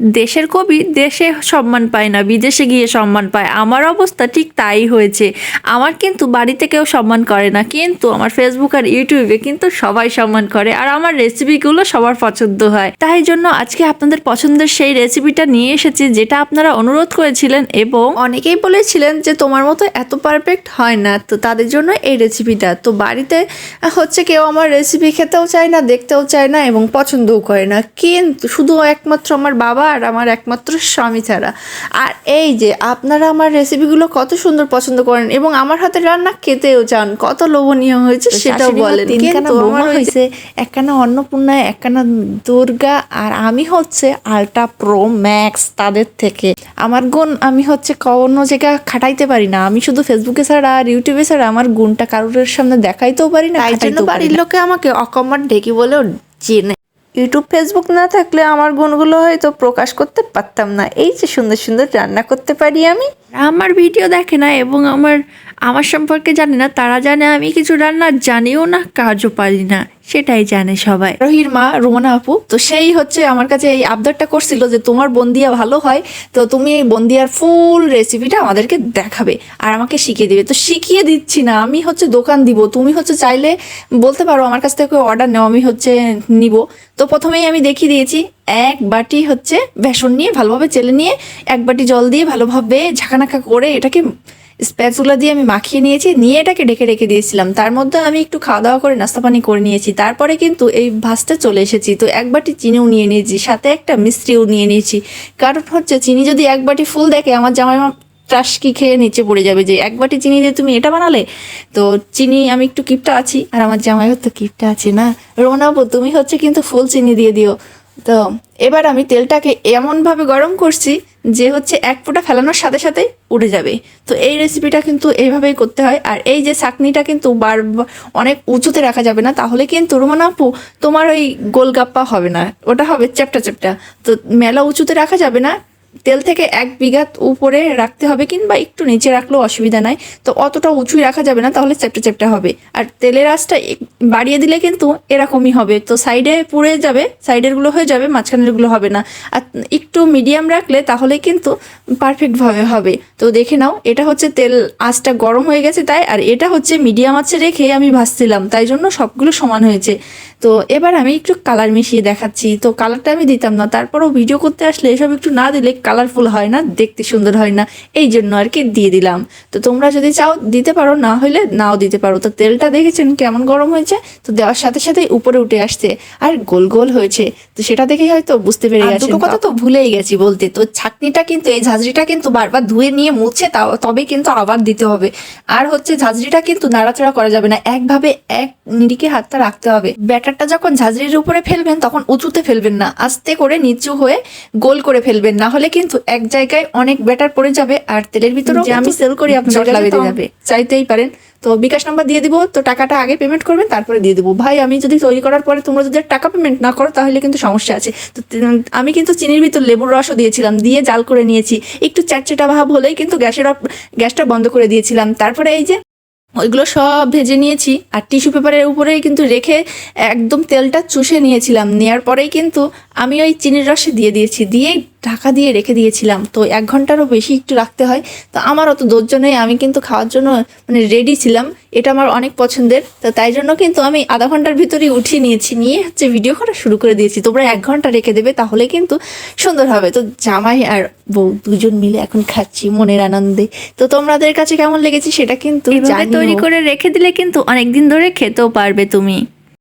দেশের কবি দেশে সম্মান পায় না, বিদেশে গিয়ে সম্মান পায়। আমার অবস্থা ঠিক তাই হয়েছে। আমার কিন্তু বাড়িতে কেউ সম্মান করে না, কিন্তু আমার ফেসবুক আর ইউটিউবে কিন্তু সবাই সম্মান করে আর আমার রেসিপিগুলো সবার পছন্দ হয়। তাই জন্য আজকে আপনাদের পছন্দের সেই রেসিপিটা নিয়ে এসেছি, যেটা আপনারা অনুরোধ করেছিলেন এবং অনেকেই বলেছিলেন যে তোমার মতো এত পারফেক্ট হয় না, তো তাদের জন্য এই রেসিপিটা তো বাড়িতে হচ্ছে কেউ আমার রেসিপি খেতেও চায় না, দেখতেও চায় না এবং পছন্দও করে না। কিন্তু শুধু একমাত্র আমার বাবা আর আমার একমাত্র স্বামী ছাড়া। আর এই যে আপনারা আমার রেসিপিগুলো কত সুন্দর পছন্দ করেন এবং আমার হাতে রান্না খেতেও চান কত লোভনীয় হয়েছে সেটাও বলেন। কিন্তু আমার হয়েছে একখানা অন্নপূর্ণা একখানা দুর্গা আর আমি হচ্ছে আলট্রা প্রো ম্যাক্স তাদের থেকে। আমার গুণ আমি হচ্ছে কোনো জায়গায় খাটাইতে পারি না। আমি শুধু ফেসবুকে ছাড়া আর ইউটিউবে ছাড়া আমার গুণটা কারোর সামনে দেখাইতেও পারি না তাই জন্য বাড়ির লোকে আমাকে অকম্মার ঢেকি বলেও চেনে ইউটিউব ফেসবুক না থাকলে আমার গুণগুলো হয়তো প্রকাশ করতে পারতাম না। এই যে সুন্দর সুন্দর রান্না করতে পারি আমি। আমার ভিডিও দেখে না এবং আমার আমার সম্পর্কে জানে না, তারা জানে আমি কিছু রান্না জানিও না, কাজও পারি না। সেটাই জানে সবাই। রহির মা, রোমানা আপু, তো সেই হচ্ছে আমার কাছে এই আবদারটা করছিল যে তোমার বন্দিয়া ভালো হয়, তো তুমি এই বন্দিয়ার ফুল রেসিপিটা আমাদেরকে দেখাবে আর আমাকে শিখিয়ে দিবে। তো শিখিয়ে দিচ্ছি না, আমি হচ্ছে দোকান দিব, তুমি হচ্ছে চাইলে বলতে পারো আমার কাছ থেকে অর্ডার নেও, আমি হচ্ছে নিব। তো প্রথমেই আমি দেখিয়ে দিয়েছি, এক বাটি হচ্ছে বেসন নিয়ে ভালোভাবে চেলে নিয়ে, এক বাটি জল দিয়ে ভালোভাবে ঝাঁকানাকা করে এটাকে স্প্যাচুলা দিয়ে আমি মাখিয়ে নিয়েছি, নিয়ে এটাকে ডেকে রেখে দিয়েছিলাম। তার মধ্যে আমি একটু খাওয়া দাওয়া করে নাস্তা পানি করে নিয়েছি। তারপরে কিন্তু এই ভাসতে চলে এসেছি। তো এক বাটি চিনিও নিয়ে নিয়েছি, সাথে একটা মিস্ত্রিও নিয়ে নিয়েছি। কারণ হচ্ছে, চিনি যদি এক বাটি ফুল দেখে, আমার জামাই মা টাসকি খেয়ে নিচে পড়ে যাবে যে, এক বাটি চিনি দিয়ে তুমি এটা বানালে? তো চিনি আমি একটু কিপটা আছি। আর আমার জামাইও তো কিপটা আছে না? রোনাবো, তুমি হচ্ছে কিন্তু ফুল চিনি দিয়ে দিও। তো এবার আমি তেলটাকে এমনভাবে গরম করছি যে হচ্ছে এক ফোঁটা ফেলানোর সাথে সাথে উঠে যাবে। তো এই রেসিপিটা কিন্তু এইভাবেই করতে হয়। আর এই যে চাকনিটা কিন্তু বার অনেক উঁচুতে রাখা যাবে না, তাহলে কিন্তু রোমান আপু, তোমার ওই গোলগাপ্পা হবে না, ওটা হবে চ্যাপটা চ্যাপটা তো মেলা উঁচুতে রাখা যাবে না তেল থেকে এক বিঘাত উপরে রাখতে হবে কিংবা একটু নিচে রাখলেও অসুবিধা নাই। তো অতটা উঁচুই রাখা যাবে না, তাহলে চ্যাপটা চ্যাপটা হবে। আর তেলের আঁচটা বাড়িয়ে দিলে কিন্তু এরকমই হবে। তো সাইডে পুড়ে যাবে সাইডেরগুলো হয়ে যাবে মাঝখানেরগুলো হবে না। আর একটু মিডিয়াম রাখলে তাহলে কিন্তু পারফেক্টভাবে হবে। তো দেখে নাও, এটা হচ্ছে তেল আঁচটা গরম হয়ে গেছে তাই, আর এটা হচ্ছে মিডিয়াম আঁচে রেখে আমি ভাজছিলাম, তাই জন্য সবগুলো সমান হয়েছে। তো এবার আমি একটু কালার মিশিয়ে দেখাচ্ছি। তো কালারটা আমি দিতাম না তারপরও ভিডিও করতে আসলে এসব একটু না দিলে কালারফুল হয় না দেখতে সুন্দর হয় না এই জন্য আর কি দিয়ে দিলাম। তো তোমরা যদি চাও দিতে পারো না হলে নাও দিতে পারো। তো তেলটা দেখেছেন কেমন গরম হয়েছে? তো দেওয়ার সাথে সাথে উপরে উঠে আসছে আর গোল গোল হয়েছে। তো সেটা দেখেই হয়তো বুঝতে পেরে গেছি দুটো কথা তো ভুলেই গেছি বলতে তো ছাকনিটা কিন্তু এই ঝাঁঝরিটা কিন্তু বারবার ধুয়ে নিয়ে মুছে তাও তবে কিন্তু আবার দিতে হবে। আর হচ্ছে ঝাঁঝরিটা কিন্তু নাড়াচাড়া করা যাবে না একভাবে এক নিরিকে হাতটা রাখতে হবে। ব্যাটারটা যখন ঝাঁঝরির উপরে ফেলবেন তখন উঁচুতে ফেলবেন না। আস্তে করে নিচু হয়ে গোল করে ফেলবেন। না হলে কিন্তু এক জায়গায় অনেক ব্যাটার পড়ে যাবে আর তেলের ভিতরে যে আমি সেল করি আপনার লাগিয়ে যাবে চাইতেই পারেন। তো বিকাশ নাম্বার দিয়ে দিব। তো টাকাটা আগে পেমেন্ট করবেন তারপরে দিয়ে দেবো। ভাই আমি যদি তৈরি করার পরে তোমরা যদি টাকা পেমেন্ট না করো তাহলে কিন্তু সমস্যা আছে। তো আমি কিন্তু চিনির ভিতর লেবুর রসও দিয়েছিলাম দিয়ে জাল করে নিয়েছি। একটু চ্যাটচেটা ভাব হলেই কিন্তু গ্যাসের গ্যাসটা বন্ধ করে দিয়েছিলাম। তারপরে এই যে ওইগুলো সব ভেজে নিয়েছি আর টিস্যু পেপারের উপরেই কিন্তু রেখে একদম তেলটা চুষে নিয়েছিলাম। নেওয়ার পরেই কিন্তু আমি ওই চিনির রসে দিয়ে দিয়েছি। দিয়ে ঢাকা দিয়ে রেখে দিয়েছিলাম। তো এক ঘন্টারও বেশি একটু রাখতে হয়। তো আমার অত ধৈর্য নেই আমি কিন্তু খাওয়ার জন্য মানে রেডি ছিলাম। এটা আমার অনেক পছন্দের। তো তাই জন্য কিন্তু আমি আধা ঘণ্টার ভিতরেই উঠিয়ে নিয়েছি নিয়ে হচ্ছে ভিডিও করা শুরু করে দিয়েছি। তোমরা এক ঘণ্টা রেখে দেবে তাহলে কিন্তু সুন্দর হবে। তো জামাই আর বউ দুজন মিলে এখন খাচ্ছি মনের আনন্দে। তো তোমাদের কাছে কেমন লেগেছে সেটা কিন্তু তৈরি করে রেখে দিলে কিন্তু অনেক দিন ধরে খেতেও পারবে তুমি।